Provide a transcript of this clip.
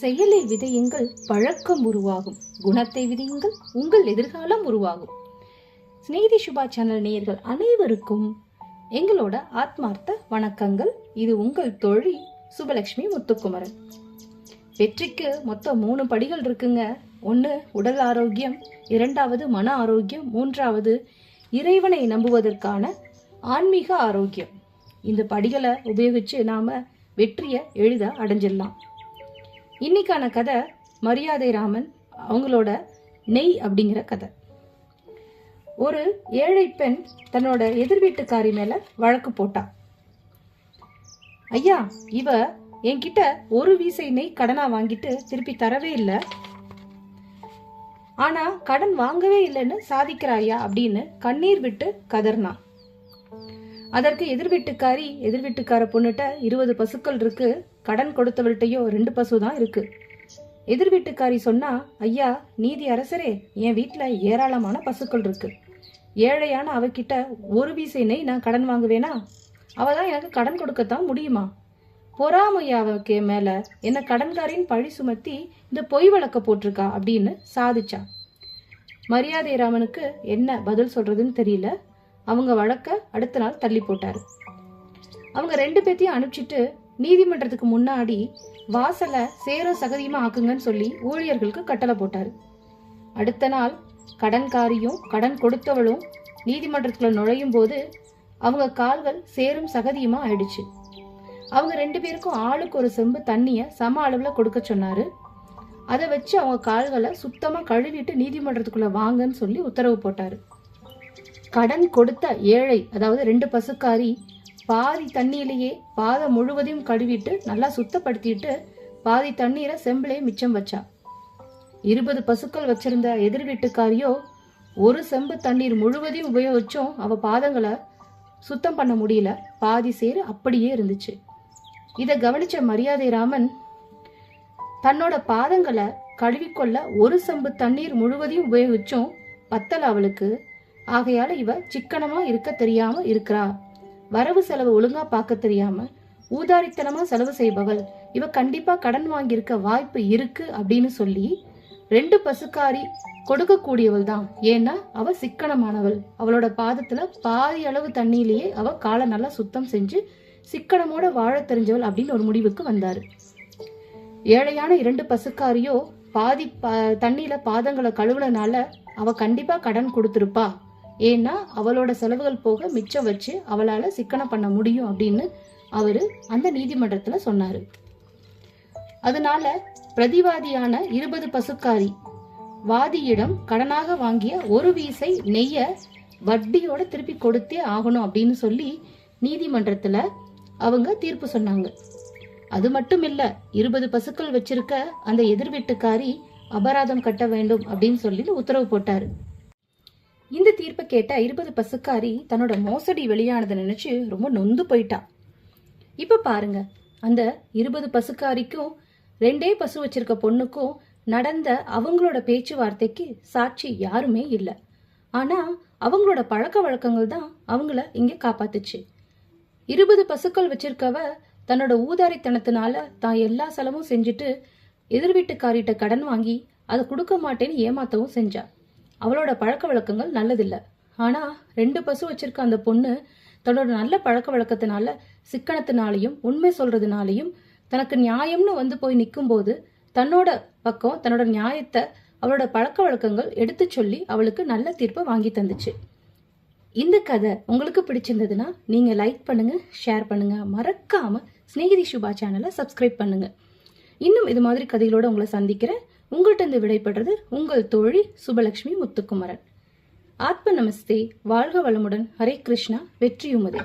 செயலை விதையுங்கள் பழக்கம் உருவாகும். குணத்தை விதையுங்கள் உங்கள் எதிர்காலம் உருவாகும். ஸ்நேகிதி சுபா சேனல் நேயர்கள் அனைவருக்கும் எங்களோட ஆத்மார்த்த வணக்கங்கள். இது உங்கள் தொழில் சுபலட்சுமி முத்துக்குமரன். வெற்றிக்கு மொத்தம் மூணு படிகள் இருக்குங்க. ஒன்று உடல் ஆரோக்கியம். இரண்டாவது மன ஆரோக்கியம். மூன்றாவது இறைவனை நம்புவதற்கான ஆன்மீக ஆரோக்கியம். இந்த படிகளை உபயோகித்து நாம் வெற்றியை எளிதாக அடைஞ்சிடலாம். இன்னைக்கான கதை மரியாதை ராமன் அவங்களோட நெய் அப்படிங்கிற கதை. ஒரு ஏழை பெண் தன்னோட எதிர் வீட்டுக்காரி மேல வழக்கு போட்டா. ஐயா இவ என்கிட்ட ஒரு வீசை நெய் கடனா வாங்கிட்டு திருப்பி தரவே இல்லை. ஆனா கடன் வாங்கவே இல்லைன்னு சாதிக்கிறாயா? அப்படின்னு கண்ணீர் விட்டு கதர்னான் அதற்கு எதிர் வீட்டுக்காரி எதிர் வீட்டுக்கார பொண்ணுகிட்ட இருபது பசுக்கள் இருக்கு கடன் கொடுத்தவள்கிட்டயோ ரெண்டு பசு தான் இருக்கு. எதிர் வீட்டுக்காரி சொன்னா ஐயா நீதி அரசரே என் வீட்டில் ஏராளமான பசுக்கள் இருக்கு. ஏழையான அவகிட்ட ஒரு வீசை நெய் நான் கடன் வாங்குவேனா? அவ தான் எனக்கு கடன் கொடுக்கத்தான் முடியுமா? பொறாமையா அவக்கு மேல என்ன கடன்காரின் பழி சுமத்தி இந்த பொய் வழக்க போட்டிருக்கா? அப்படின்னு சாதிச்சா. மரியாதை ராமனுக்கு என்ன பதில் சொல்றதுன்னு தெரியல. அவங்க வழக்க அடுத்த நாள் தள்ளி போட்டார். அவங்க ரெண்டு பேத்தையும் அனுப்பிச்சிட்டு நீதிமன்றத்துக்கு முன்னாடி வாசலை சேரும் சகதியுமா ஆக்குங்கன்னு சொல்லி ஊழியர்களுக்கு கட்டளை போட்டார். அடுத்த நாள் கடன்காரியும் கடன் கொடுத்தவளும் நீதிமன்றத்துக்குள்ள நுழையும் போது அவங்க கால்கள் சேரும் சகதியுமா ஆயிடுச்சு. அவங்க ரெண்டு பேருக்கும் ஆளுக்கு ஒரு செம்பு தண்ணிய சம அளவுல கொடுக்க சொன்னாரு. அதை வச்சு அவங்க கால்களை சுத்தமா கழுவிட்டு நீதிமன்றத்துக்குள்ள வாங்கன்னு சொல்லி உத்தரவு போட்டாரு. கடன் கொடுத்த ஏழை அதாவது ரெண்டு பசுக்காரி பாதி தண்ணியிலேயே பாதம் முழுவதையும் கழுவிட்டு நல்லா சுத்தப்படுத்திட்டு பாதி தண்ணீரை செம்பிலே மிச்சம் வச்சா. இருபது பசுக்கள் வச்சிருந்த எதிர் வீட்டுக்காரியோ ஒரு செம்பு தண்ணீர் முழுவதையும் உபயோகிச்சும் அவ பாதங்களை சுத்தம் பண்ண முடியல. பாதி சேரு அப்படியே இருந்துச்சு. இதை கவனிச்ச மரியாதை ராமன் தன்னோட பாதங்களை கழுவிக்கொள்ள ஒரு செம்பு தண்ணீர் முழுவதையும் உபயோகிச்சும் பத்தல அவளுக்கு. ஆகையால இவ சிக்கனமா இருக்க தெரியாம இருக்கிறா. வரவு செலவு ஒழுங்கா பார்க்க தெரியாம ஊதாரித்தனமா செலவு செய்பவள். இவ கண்டிப்பா கடன் வாங்கியிருக்க வாய்ப்பு இருக்கு அப்படின்னு சொல்லி ரெண்டு பசுக்காரி கொடுக்கக்கூடியவள் தான் ஏன்னா அவ சிக்கனமானவள். அவளோட பாதத்துல பாதி அளவு தண்ணியிலேயே அவ காலை நல்லா சுத்தம் செஞ்சு சிக்கனமோட வாழ தெரிஞ்சவள் அப்படின்னு ஒரு முடிவுக்கு வந்தாரு. ஏழையான இரண்டு பசுக்காரியோ பாதி தண்ணியில பாதங்களை கழுவுனனால அவ கண்டிப்பா கடன் கொடுத்துருப்பா. ஏன்னா அவளோட செலவுகள் போக மிச்சம் வச்சு அவளால் சிக்கனம் பண்ண முடியும் அப்படின்னு அவர் அந்த நீதிமன்றத்தில் சொன்னார். அதனால பிரதிவாதியான இருபது பசுக்காரி வாதியிடம் கடனாக வாங்கிய ஒரு வீசை நெய்ய வட்டியோட திருப்பி கொடுத்தே ஆகணும் அப்படின்னு சொல்லி நீதிமன்றத்தில் அவங்க தீர்ப்பு சொன்னாங்க. அது மட்டும் இல்ல இருபது பசுக்கள் வச்சிருக்க அந்த எதிர்வீட்டுக்காரி அபராதம் கட்ட வேண்டும் அப்படின்னு சொல்லி உத்தரவு போட்டாரு. இந்த தீர்ப்பை கேட்ட இருபது பசுக்காரி தன்னோட மோசடி வெளியானதை நினைச்சு ரொம்ப நொந்து போயிட்டா. இப்ப பாருங்க அந்த இருபது பசுக்காரிக்கும் ரெண்டே பசு வச்சிருக்க பொண்ணுக்கும் நடந்த அவங்களோட பேச்சுவார்த்தைக்கு சாட்சி யாருமே இல்லை. ஆனா அவங்களோட பழக்க வழக்கங்கள் தான் அவங்கள இங்க காப்பாத்துச்சு. இருபது பசுக்கள் வச்சிருக்கவ தன்னோட ஊதாரித்தனத்தினால தான் எல்லா செலவும் செஞ்சுட்டு எதிர் வீட்டுக்காரிட்ட கடன் வாங்கி அதை கொடுக்க மாட்டேன்னு ஏமாத்தவும் செஞ்சா. அவளோட பழக்க வழக்கங்கள் நல்லதில்லை. ஆனால் ரெண்டு பசு வச்சிருக்க அந்த பொண்ணு தன்னோட நல்ல பழக்க வழக்கத்தினால சிக்கனத்தினாலையும் உண்மை சொல்றதுனாலையும் தனக்கு நியாயம்னு வந்து போய் நிற்கும்போது தன்னோட பக்கம் தன்னோட நியாயத்தை அவளோட பழக்க வழக்கங்கள் எடுத்து சொல்லி அவளுக்கு நல்ல தீர்ப்பை வாங்கி தந்துச்சு. இந்த கதை உங்களுக்கு பிடிச்சிருந்ததுன்னா நீங்கள் லைக் பண்ணுங்கள் ஷேர் பண்ணுங்கள் மறக்காமல் ஸ்நேகிதி சுபா சேனலை சப்ஸ்கிரைப் பண்ணுங்கள் இன்னும் இது மாதிரி கதைகளோடு உங்களை சந்திக்கிறேன். உங்கள்கிட்ட விடைபடுறது உங்கள் தோழி சுபலட்சுமி முத்துக்குமரன். ஆத்ம நமஸ்தே வாழ்க வளமுடன். ஹரே கிருஷ்ணா வெற்றியுமதே.